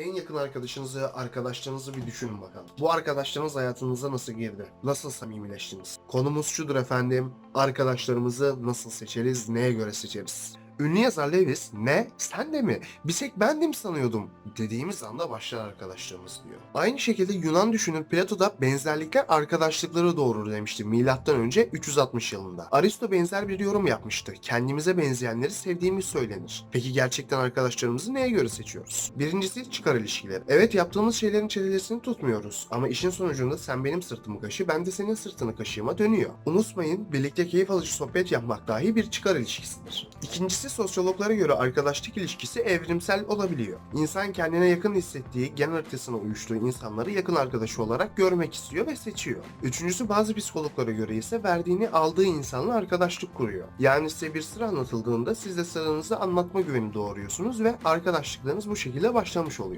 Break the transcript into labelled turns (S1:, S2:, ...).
S1: En yakın arkadaşınızı, arkadaşlarınızı bir düşünün bakalım. Bu arkadaşlarınız hayatınıza nasıl girdi? Nasıl samimileştiniz? Konumuz şudur efendim. Arkadaşlarımızı nasıl seçeriz, neye göre seçeriz? Ünlü yazar Lewis, ne? Sen de mi? Bir tek bendim sanıyordum. Dediğimiz anda başlar arkadaşlarımız diyor. Aynı şekilde Yunan düşünür Plato da benzerlikler arkadaşlıkları doğurur demişti milattan önce 360 yılında. Aristo benzer bir yorum yapmıştı. Kendimize benzeyenleri sevdiğimiz söylenir. Peki gerçekten arkadaşlarımızı neye göre seçiyoruz? Birincisi çıkar ilişkileri. Evet yaptığımız şeylerin çelelesini tutmuyoruz ama işin sonucunda sen benim sırtımı kaşı ben de senin sırtını kaşıyıma dönüyor. Unutmayın birlikte keyif alıcı sohbet yapmak dahi bir çıkar ilişkisidir. İkincisi sosyologlara göre arkadaşlık ilişkisi evrimsel olabiliyor. İnsan kendine yakın hissettiği, gen haritasına uyuştuğu insanları yakın arkadaşı olarak görmek istiyor ve seçiyor. Üçüncüsü bazı psikologlara göre ise verdiğini aldığı insanla arkadaşlık kuruyor. Yani size bir sır anlatıldığında siz de sırrınızı anlatma güveni doğuruyorsunuz ve arkadaşlıklarınız bu şekilde başlamış oluyor.